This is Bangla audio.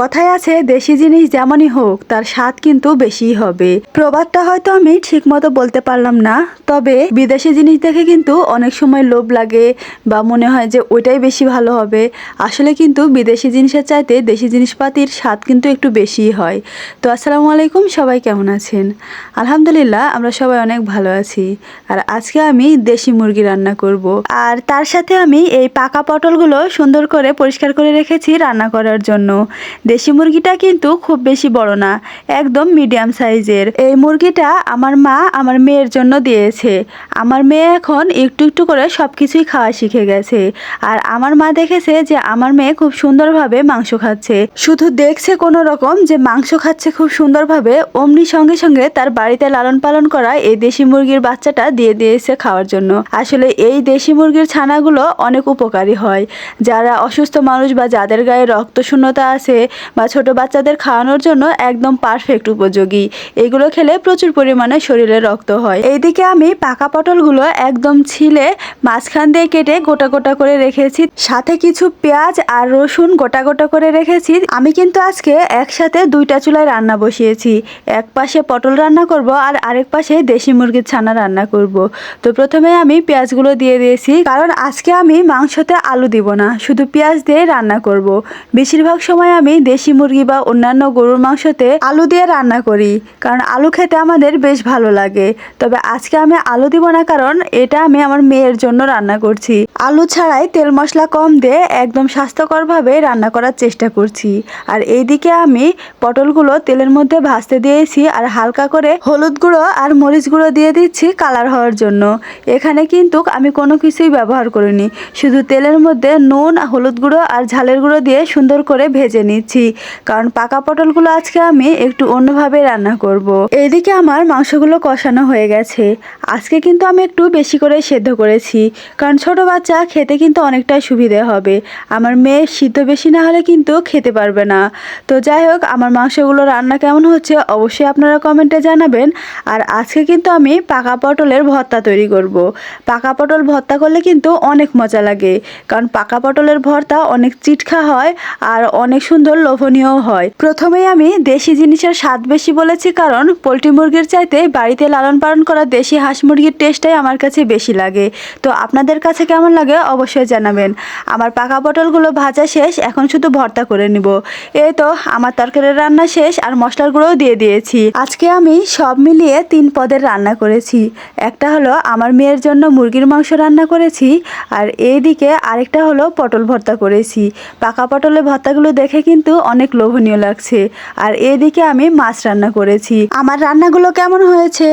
কথায় আছে, দেশি জিনিস যেমনই হোক, তার স্বাদ কিন্তু বেশিই হবে। প্রবাদটা হয়তো আমি ঠিক মতো বলতে পারলাম না, তবে বিদেশি জিনিস দেখে কিন্তু অনেক সময় লোভ লাগে বা মনে হয় যে ওইটাই বেশি ভালো হবে। আসলে কিন্তু বিদেশি জিনিসের চাইতে দেশি জিনিসপাতির স্বাদ কিন্তু একটু বেশিই হয়। তো আসসালামু আলাইকুম, সবাই কেমন আছেন? আলহামদুলিল্লাহ, আমরা সবাই অনেক ভালো আছি। আর আজকে আমি দেশি মুরগি রান্না করব। আর তার সাথে আমি এই পাকা পটলগুলো সুন্দর করে পরিষ্কার করে রেখেছি রান্না করার জন্য। দেশি মুরগিটা কিন্তু খুব বেশি বড় না, একদম মিডিয়াম সাইজের এই মুরগিটা আমার মা আমার মেয়ের জন্য দিয়েছে। আমার মেয়ে এখন একটু একটু করে সব কিছুই খাওয়া শিখে গেছে। আর আমার মা দেখেছে যে আমার মেয়ে খুব সুন্দরভাবে মাংস খাচ্ছে। শুধু দেখছে কোনো রকম যে মাংস খাচ্ছে খুব সুন্দরভাবে, অমনি সঙ্গে সঙ্গে তার বাড়িতে লালন পালন করা এই দেশি মুরগির বাচ্চাটা দিয়ে দিয়েছে খাওয়ার জন্য। আসলে এই দেশি মুরগির ছানাগুলো অনেক উপকারী হয়। যারা অসুস্থ মানুষ বা যাদের গায়ে রক্ত শূন্যতা আছে বা ছোট বাচ্চাদের খাওয়ানোর জন্য একদম পারফেক্ট উপযোগী। এগুলো খেলে প্রচুর পরিমাণে শরীরে রক্ত হয়। এইদিকে আমি পাকা পটলগুলো একদম ছিলে মাঝখান দিয়ে কেটে গোটা গোটা করে রেখেছি। সাথে কিছু পেঁয়াজ আর রসুন গোটা গোটা করে রেখেছি। আমি কিন্তু আজকে একসাথে দুইটা চুলায় রান্না বসিয়েছি। এক পাশে পটল রান্না করব আর আরেক পাশে দেশি মুরগির ছানা রান্না করব। তো প্রথমে আমি পেঁয়াজগুলো দিয়ে দিয়েছি। কারণ আজকে আমি মাংসতে আলু দিব না, শুধু পেঁয়াজ দিয়ে রান্না করব। বেশিরভাগ সময় আমি দেশি মুরগি বা অন্যান্য গরুর মাংসতে আলু দিয়ে রান্না করি, কারণ আলু খেতে আমাদের বেশ ভালো লাগে। তবে আজকে আমি আলু দিব না কারণ এটা আমি আমার মেয়ের জন্য রান্না করছি। আলু ছাড়াই তেল মশলা কম দিয়ে একদম স্বাস্থ্যকরভাবে রান্না করার চেষ্টা করছি। আর এইদিকে আমি পটলগুলো তেলের মধ্যে ভাজতে দিয়েছি আর হালকা করে হলুদ গুঁড়ো আর মরিচ গুঁড়ো দিয়ে দিচ্ছি কালার হওয়ার জন্য। এখানে কিন্তু আমি কোনো কিছুই ব্যবহার করিনি, শুধু তেলের মধ্যে নুন, হলুদ গুঁড়ো আর ঝালের গুঁড়ো দিয়ে সুন্দর করে ভেজে নিচ্ছি। কারণ পাকা পটলগুলো আজকে আমি একটু অন্যভাবে রান্না করব। এইদিকে আমার মাংসগুলো কষানো হয়ে গেছে। আজকে কিন্তু আমি একটু বেশি করে সেদ্ধ করেছি। কারণ ছোট বাচ্চা খেতে কিন্তু অনেকটাই সুবিধে হবে। আমার মেয়ে সিদ্ধ বেশি না হলে কিন্তু খেতে পারবে না। তো যাই হোক, আমার মাংসগুলো রান্না কেমন হচ্ছে অবশ্যই আপনারা কমেন্টে জানাবেন। আর আজকে কিন্তু আমি পাকা পটলের ভর্তা তৈরি করব। পাকা পটল ভর্তা করলে কিন্তু অনেক মজা লাগে। কারণ পাকা পটলের ভর্তা অনেক চিটখা হয় আর অনেক সুন্দর লোভনীয় হয়। প্রথমেই আমি দেশি জিনিসের স্বাদ বেশি বলেছি কারণ পোলট্রি মুরগির চাইতে বাড়িতে লালন পালন করা দেশি হাঁস মুরগির টেস্টটাই আমার কাছে বেশি লাগে। তো আপনাদের কাছে কেমন লাগে অবশ্যই জানাবেন। আমার পাকা পটলগুলো ভাজা শেষ, এখন শুধু ভর্তা করে নিব। এই তো আমার তরকারির রান্না শেষ আর মশলার গুঁড়োও দিয়ে দিয়েছি। আজকে আমি সব মিলিয়ে তিন পদের রান্না করেছি। একটা হলো আমার মেয়ের জন্য মুরগির মাংস রান্না করেছি আর এইদিকে আরেকটা হলো পটল ভর্তা করেছি। পাকা পটলের ভর্তাগুলো দেখে কিন্তু অনেক লোভনীয় লাগছে। আর এদিকে আমি মাছ রান্না করেছি। আমার রান্নাগুলো কেমন হয়েছে?